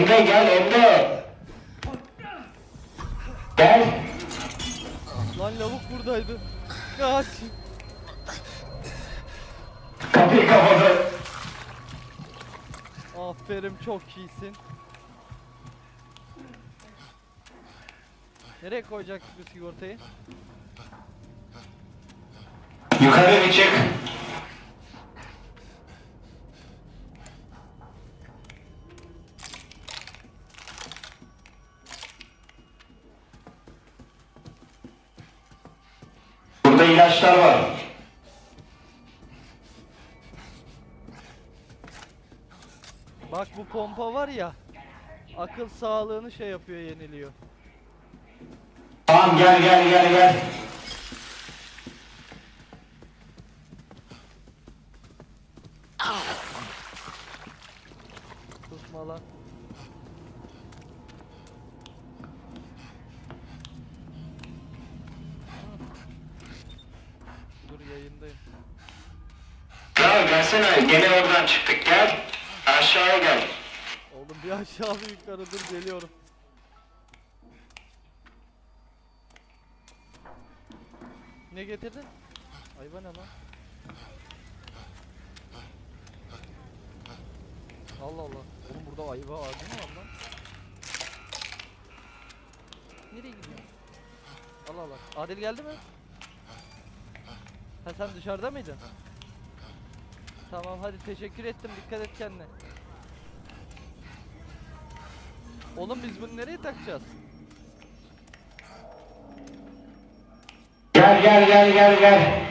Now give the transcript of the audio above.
Emre gel Emre. Gel. Lan lavuk buradaydı. Kaç. Kapıyı kapadı. Aferin çok iyisin. Nereye koyacaktık bu sigortayı? Yukarı bir çık. İlaçlar var. Bak bu pompa var ya. Akıl sağlığını şey yapıyor yeniliyor. Tamam gel gel gel gel. Tutma lan. Yayındayım. Ya gelsene gene oradan çıktık gel. Aşağıya gel. Oğlum bir aşağı bir yukarı dur geliyorum. Ne getirdin? Ayva ne lan? Allah Allah. Oğlum burada ayva ağacı mı var lan? Nereye gidiyorsun? Allah Allah. Adil geldi mi? Ha sen dışarıda mıydın? Tamam hadi teşekkür ettim. Dikkat et kendine. Oğlum biz bunu nereye takacağız? Gel gel gel gel gel.